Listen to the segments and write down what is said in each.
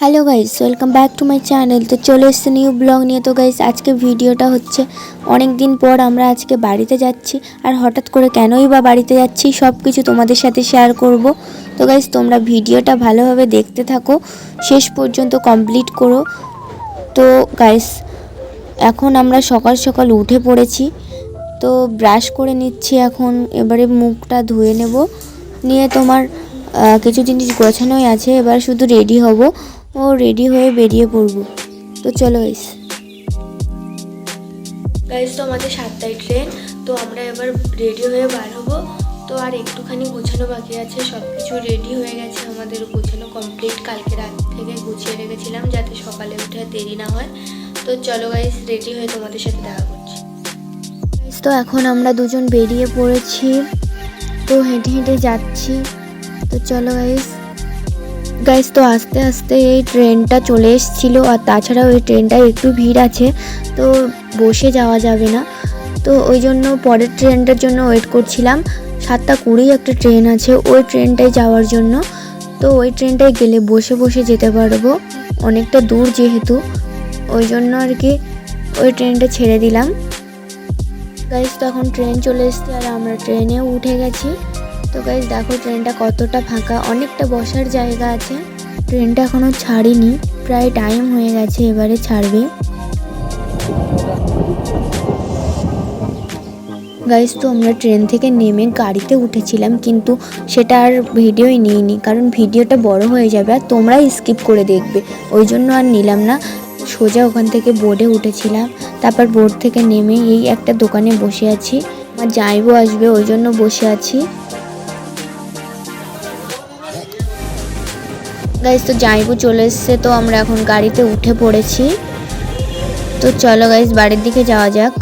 Hello guys welcome back to my channel তো চলে এসছে নিউ ব্লগ নিয়ে। তো গাইস আজকে ভিডিওটা হচ্ছে অনেক দিন পর আমরা আজকে বাড়িতে যাচ্ছি। আর হঠাৎ করে কেনই বা বাড়িতে যাচ্ছি সব কিছু তোমাদের সাথে শেয়ার করব। তো গাইস তোমরা ভিডিওটা ভালোভাবে দেখতে থাকো, শেষ পর্যন্ত কমপ্লিট করো। তো গাইস এখন আমরা সকাল সকাল উঠে পড়েছি। তো ব্রাশ করে নিচ্ছি এখন, এবারে মুখটা ধুয়ে নেব। নিয়ে তোমার কিছু জিনিস গোছানোই আছে, এবার শুধু রেডি হব। ও রেডি হয়ে বেরিয়ে পড়ব। তো চলো গাইস গাইস তো আমাদের সাতটায় ট্রেন তো আমরা এবার রেডি হয়ে বার হব। তো আর একটুখানি গোছানো বাকি আছে সব কিছু রেডি হয়ে গেছে আমাদের। গোছানো কমপ্লিট কালকে রাত থেকে গুছিয়ে রেখেছিলাম যাতে সকালে উঠে দেরি না হয়। তো চলো গাইস রেডি হয়ে তোমাদের সাথে দেখা করছি। তো এখন আমরা দুজন বেরিয়ে পড়েছি। তো হেঁটে হেঁটে যাচ্ছি। তো চলো গাইস গাইস তো আস্তে আস্তে এই ট্রেনটা চলে এসেছিল আর তাছাড়াও এই ট্রেনটায় একটু ভিড় আছে, তো বসে যাওয়া যাবে না। তো ওই জন্য পরের ট্রেনটার জন্য ওয়েট করছিলাম। সাতটা কুড়ি একটা ট্রেন আছে ওই ট্রেনটায় যাওয়ার জন্য। তো ওই ট্রেনটায় গেলে বসে বসে যেতে পারব, অনেকটা দূর যেহেতু। ওই জন্য আর কি ওই ট্রেনটা ছেড়ে দিলাম। গাইস তো এখন ট্রেন চলে এসছে আর আমরা ট্রেনেও উঠে গেছি। তো গাইস দেখো ট্রেনটা কতটা ফাঁকা, অনেকটা বসার জায়গা আছে। ট্রেনটা এখনও ছাড়িনি, প্রায় টাইম হয়ে গেছে এবারে ছাড়বে। গাইস তো আমরা ট্রেন থেকে নেমে গাড়িতে উঠেছিলাম, কিন্তু সেটা আর ভিডিওই নিইনি, কারণ ভিডিওটা বড় হয়ে যাবে আর তোমরাই স্কিপ করে দেখবে। ওই জন্য আর নিলাম না। সোজা ওখান থেকে বোর্ডে উঠেছিলাম, তারপর বোর্ড থেকে নেমে এই একটা দোকানে বসে আছি। আমার যাইবো আসবে, ওই জন্য বসে আছি। গাইস তো যাইবো চলে এসছে, তো আমরা এখন গাড়িতে উঠে পড়েছি। তো চলো গাইস বাড়ির দিকে যাওয়া যাক।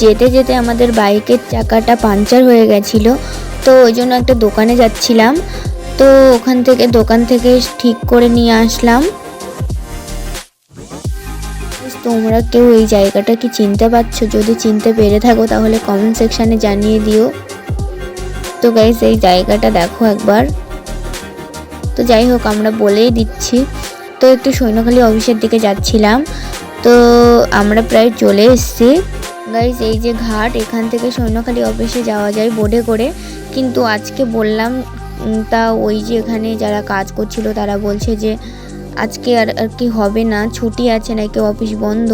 যেতে যেতে আমাদের বাইকের চাকাটা পাঞ্চার হয়ে গেছিল, তো ওই জন্য একটা দোকানে যাচ্ছিলাম। তো ওখান থেকে, দোকান থেকে ঠিক করে নিয়ে আসলাম। তোমরা কেউ এই জায়গাটা কি চিনতে পারছ? যদি চিনতে পেরে থাকো, তাহলে কমেন্ট সেকশানে জানিয়ে দিও। তো গাইস এই জায়গাটা দেখো একবার। তো যাই হোক, আমরা বলেই দিচ্ছি। তো একটু সৈন্যখালী অফিসের দিকে যাচ্ছিলাম। তো আমরা প্রায় চলে এসেছি। গাইস এই যে ঘাট, এখান থেকে সৈন্যখালী অফিসে যাওয়া যায় বোর্ডে করে। কিন্তু আজকে বললাম তা ওই যে এখানে যারা কাজ করছিল, তারা বলছে যে আজকে আর আর কি হবে না, ছুটি আছে নাকি অফিস বন্ধ।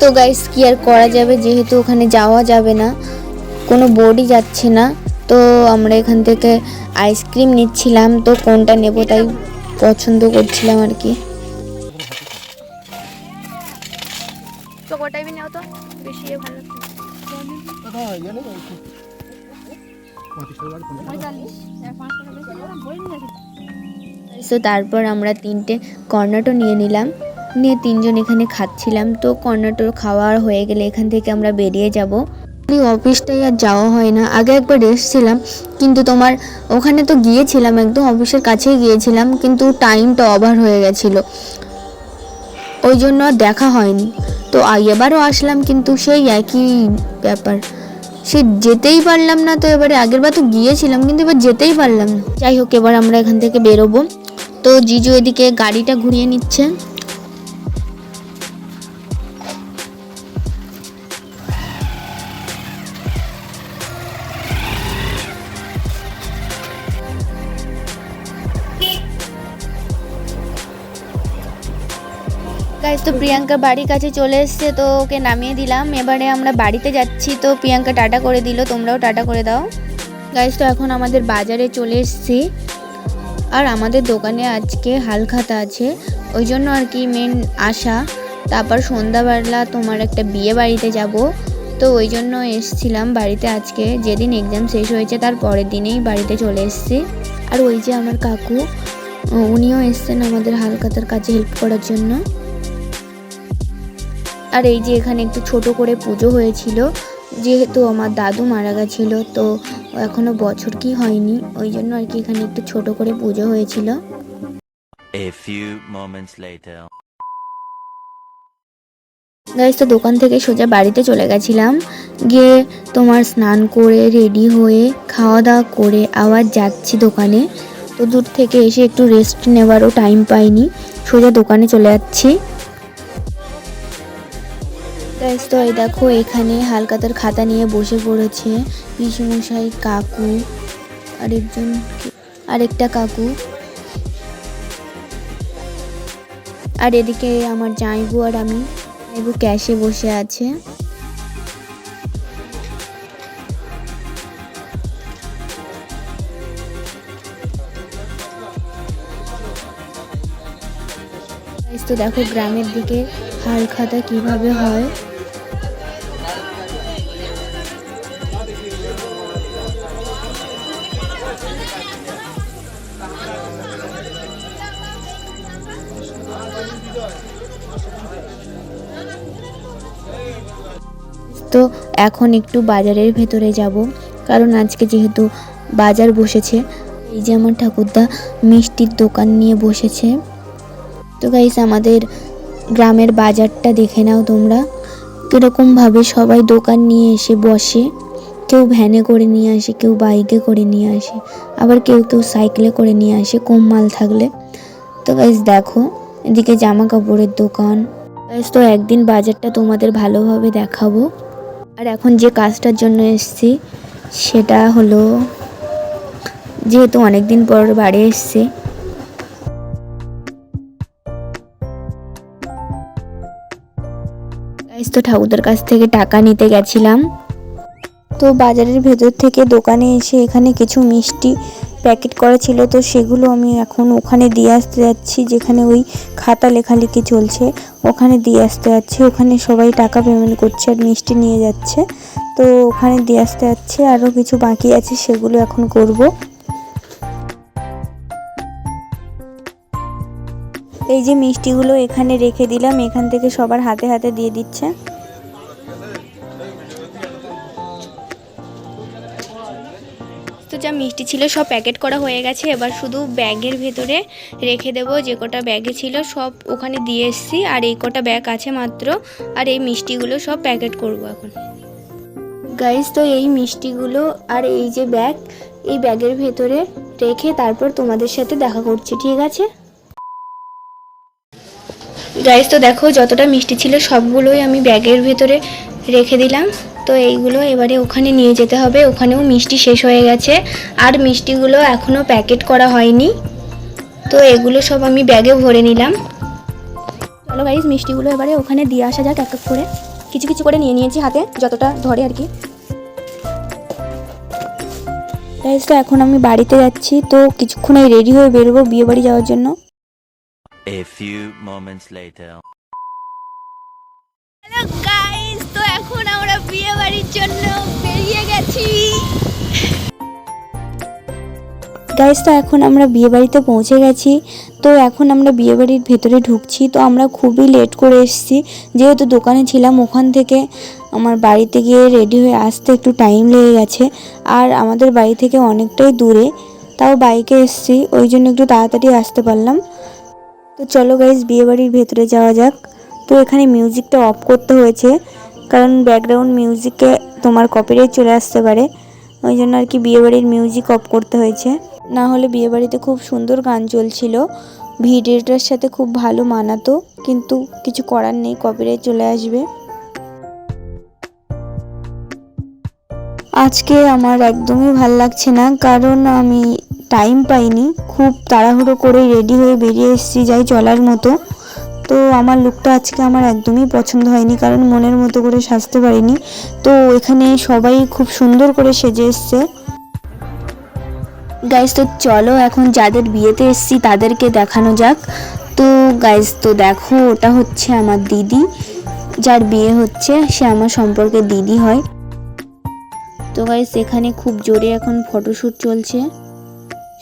তো গাইস কি আর করা যাবে? যেহেতু ওখানে যাওয়া যাবে না, কোনো বোর্ডই যাচ্ছে না। তো আমরা এখান থেকে আইসক্রিম নিচ্ছিলাম তো কোনটা নেব তাই পছন্দ করছিলাম আর কি। তো তারপর আমরা তিনটে কর্নাটো নিয়ে নিলাম নিয়ে তিনজন এখানে খাচ্ছিলাম তো কর্নাটো খাওয়া হয়ে গেলে এখান থেকে আমরা বেরিয়ে যাব। এই অফিসটাই আর যাওয়া হয় না। আগে একবার এসেছিলাম, কিন্তু তোমার ওখানে তো গিয়েছিলাম, একদম অফিসের কাছেই গিয়েছিলাম, কিন্তু টাইমটা ওভার হয়ে গেছিল। ওই জন্য আর দেখা হয়নি। তো এবারও আসলাম, কিন্তু সেই একই ব্যাপার। সে যেতেই পারলাম না তো এবারে, আগের বার তো গিয়েছিলাম, কিন্তু এবার যেতেই পারলাম না। যাই হোক, এবার আমরা এখান থেকে বেরোবো। তো জিজু এদিকে গাড়িটা ঘুরিয়ে নিচ্ছে। তো প্রিয়াঙ্কা বাড়ির কাছে চলে এসছে, তো ওকে নামিয়ে দিলাম। এবারে আমরা বাড়িতে যাচ্ছি, তো প্রিয়াঙ্কা টাটা করে দিল, তোমরাও টাটা করে দাও। গাইজ তো এখন আমাদের বাজারে চলে এসছি। আর আমাদের দোকানে আজকে হালখাতা আছে। ওই জন্য আর কি মেন আশা। তারপর সন্ধ্যাবেলা তোমার একটা বিয়ে বাড়িতে যাব। তো ওই জন্য এসছিলাম বাড়িতে আজকে। যেদিন এক্সাম শেষ হয়েছে, তার পরের দিনেই বাড়িতে চলে এসেছি। আর ওই যে আমার কাকু, উনিও এসছেন আমাদের হালখাতার কাছে হেল্প করার জন্য। আর এই যে এখানে একটু ছোট করে পুজো হয়েছিল যেহেতু আমার দাদু মারা গেছিল তো এখনও বছর কি হয়নি ওই জন্য আর কি এখানে একটু ছোট করে পুজো হয়েছিল. গাইস তো দোকান থেকে সোজা বাড়িতে চলে গেছিলাম গিয়ে তোমার স্নান করে রেডি হয়ে খাওয়া দাওয়া করে আবার যাচ্ছি দোকানে। তো তো দূর থেকে এসে একটু রেস্ট নেওয়ারও টাইম পাইনি সোজা দোকানে চলে যাচ্ছি। তো এই দেখো, এখানে হালকাতার খাতা নিয়ে বসে পড়েছে পিসুমশাই, কাকু, আরেকজন আরেকটা কাকু। আর এদিকে আমার জামাইবু আর আমি, জামাইবু ক্যাশে বসে আছে। তো দেখো, গ্রামের দিকে হাল খাতা কীভাবে হয়। তো এখন একটু বাজারের ভেতরে যাব, কারণ আজকে যেহেতু বাজার বসেছে, এই যে আমার ঠাকুরদা মিষ্টির দোকান নিয়ে বসেছে। তো গাইস আমাদের গ্রামের বাজারটা দেখে নাও তোমরা। কীরকমভাবে সবাই দোকান নিয়ে এসে বসে। কেউ ভ্যানে করে নিয়ে আসে, কেউ বাইকে করে নিয়ে আসে, আবার কেউ কেউ সাইকেলে করে নিয়ে আসে, কম মাল থাকলে। তো গাইস দেখো। এদিকে জামা কাপড়ের দোকান তো একদিন বাজারটা তোমাদের ভালোভাবে দেখাবো। আর এখন যে কাজটার জন্য এসেছি, সেটা হলো যেহেতু অনেক দিন পর বাড়ি এসেছি। তো ঠাকুরদার কাছ থেকে টাকা নিতে গেছিলাম। তো বাজারের ভেতর থেকে দোকানে এসে এখানে কিছু মিষ্টি প্যাকেট করা ছিল, তো সেগুলো আমি এখন ওখানে দিয়ে আসতে যাচ্ছি, যেখানে ওই খাতা লেখালেখি চলছে, ওখানে দিয়ে আসতে যাচ্ছি। ওখানে সবাই টাকা পেমেন্ট করছে আর মিষ্টি নিয়ে যাচ্ছে, তো ওখানে দিয়ে আসতে যাচ্ছে। আরও কিছু বাকি আছে, সেগুলো এখন করব। এই যে মিষ্টিগুলো এখানে রেখে দিলাম, এখান থেকে সবার হাতে হাতে দিয়ে দিচ্ছে। তো যা মিষ্টি ছিল সব প্যাকেট করা হয়ে গেছে। এবার শুধু ব্যাগের ভেতরে রেখে দেব। যে কটা ব্যাগে ছিল সব ওখানে দিয়ে এসছি। আর এই কটা ব্যাগ আছে মাত্র। আর এই মিষ্টিগুলো সব প্যাকেট করব এখন। গাইস তো এই মিষ্টিগুলো আর এই যে ব্যাগ, এই ব্যাগের ভেতরে রেখে তারপর তোমাদের সাথে দেখা করছি, ঠিক আছে? গাইস তো দেখো যতটা মিষ্টি ছিল সবগুলোই আমি ব্যাগের ভেতরে রেখে দিলাম। তো এইগুলো এবারে ওখানে নিয়ে যেতে হবে। ওখানেও মিষ্টি শেষ হয়ে গেছে। আর মিষ্টিগুলো এখনও প্যাকেট করা হয়নি। তো এগুলো সব আমি ব্যাগে ভরে নিলাম। চলো গাইস মিষ্টিগুলো এবারে ওখানে দিয়ে আসা যাক এক এক করে। কিছু কিছু করে নিয়ে নিয়েছি হাতে, যতটা ধরে আর কি। গাইস তো এখন আমি বাড়িতে যাচ্ছি। তো কিছুক্ষণে রেডি হয়ে বেরোবো বিয়ে বাড়ি যাওয়ার জন্য। A few moments later. বাড়ির জন্য বেরিয়ে গেছি। গাইস তো এখন আমরা বিয়ে বাড়িতে পৌঁছে গেছি। তো এখন আমরা বিয়ে বাড়ির ভেতরে ঢুকছি। তো আমরা খুবই লেট করে এসেছি। যেহেতু দোকানে ছিলাম ওখান থেকে, আমার বাড়িতে গিয়ে রেডি হয়ে আসতে একটু টাইম লেগে গেছে। আর আমাদের বাড়ি থেকে অনেকটাই দূরে, তাও বাইকে এসেছি। ওই জন্য একটু তাড়াতাড়ি আসতে পারলাম। তো চলো গাইস বিয়ে বাড়ির ভেতরে যাওয়া যাক। তো এখানে মিউজিকটা অফ করতে হয়েছে। কারণ ব্যাকগ্রাউন্ড মিউজিকে তোমার কপিরাইট চলে আসতে পারে। ওই জন্য আর কি বিয়েবাড়ির মিউজিক অফ করতে হয়েছে। না হলে বিয়েবাড়িতে খুব সুন্দর গান চলছিল। ভিডিওটার সাথে খুব ভালো মানাতো, কিন্তু কিছু করার নেই কপিরাইট চলে আসবে। আজকে আমার একদমই ভালো লাগছে না, কারণ আমি টাইম পাইনি। খুব তাড়াহুড়ো করে রেডি হয়ে বেরিয়ে এসেছি, যাই চলার মতো। তো আমার লুকটা আজকে আমার একদমই পছন্দ হয়নি, কারণ মনের মতো করে সাজতে পারিনি। তো এখানে সবাই খুব সুন্দর করে সেজে এসছে। গাইজ তো চলো এখন যাদের বিয়েতে এসছি তাদেরকে দেখানো যাক। তো গাইজ তো দেখো, ওটা হচ্ছে আমার দিদি। যার বিয়ে হচ্ছে, সে আমার সম্পর্কে দিদি হয়। তো গাইজ এখানে খুব জোরে এখন ফটোশ্যুট চলছে।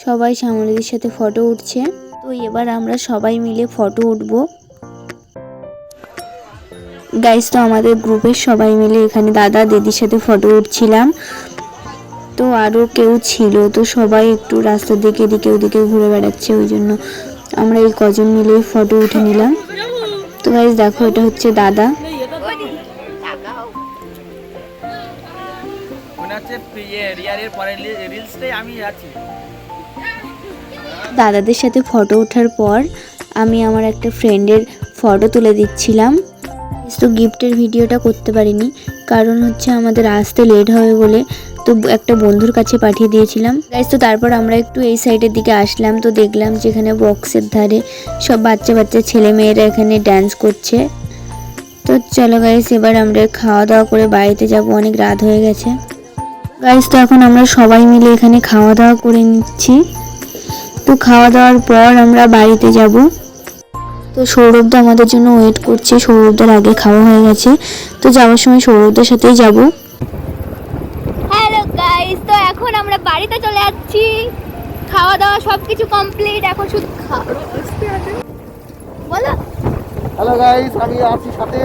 সবাই শ্যামলীদের সাথে ফটো উঠছে। তো এবার আমরা সবাই মিলে ফটো উঠবো। গাইজ তো আমাদের গ্রুপের সবাই মিলে এখানে দাদা দিদির সাথে ফটো উঠছিলাম। তো আরও কেউ ছিল তো সবাই একটু রাস্তার দিকে এদিকে ওদিকে ঘুরে বেড়াচ্ছে ওই জন্য আমরা এই কজন মিলে ফটো উঠে নিলাম। তো গাইজ দেখো এটা হচ্ছে দাদা। দাদাদের সাথে ফটো ওঠার পর আমি আমার একটা ফ্রেন্ডের ফটো তুলে দিচ্ছিলাম। তো গিফটের ভিডিওটা করতে পারিনি। কারণ হচ্ছে আমাদের আসতে লেট হবে বলে তো একটা বন্ধুর কাছে পাঠিয়ে দিয়েছিলাম। গাইজ তো তারপর আমরা একটু এই সাইডের দিকে আসলাম তো দেখলাম যেখানে বক্সের ধারে সব বাচ্চা বাচ্চা ছেলে মেয়েরা এখানে ড্যান্স করছে। তো চলো গাইস এবার আমরা খাওয়া দাওয়া করে বাড়িতে যাব, অনেক রাত হয়ে গেছে। গাইস তো এখন আমরা সবাই মিলে এখানে খাওয়া দাওয়া করে নিচ্ছি। তো খাওয়া দাওয়ার পর আমরা বাড়িতে যাব। তো সৌরভদা আমাদের জন্য ওয়েট করছে। সৌরভদার আগে খাওয়া হয়ে গেছে। তো যাওয়ার সময় সৌরভদার সাথেই যাব। হ্যালো গাইস তো এখন আমরা বাড়িতে চলে যাচ্ছি। খাওয়া দাওয়া সব কিছু কমপ্লিট এখন শুধু খাওয়া বলো। হ্যালো গাইস আমি আছি সাথে।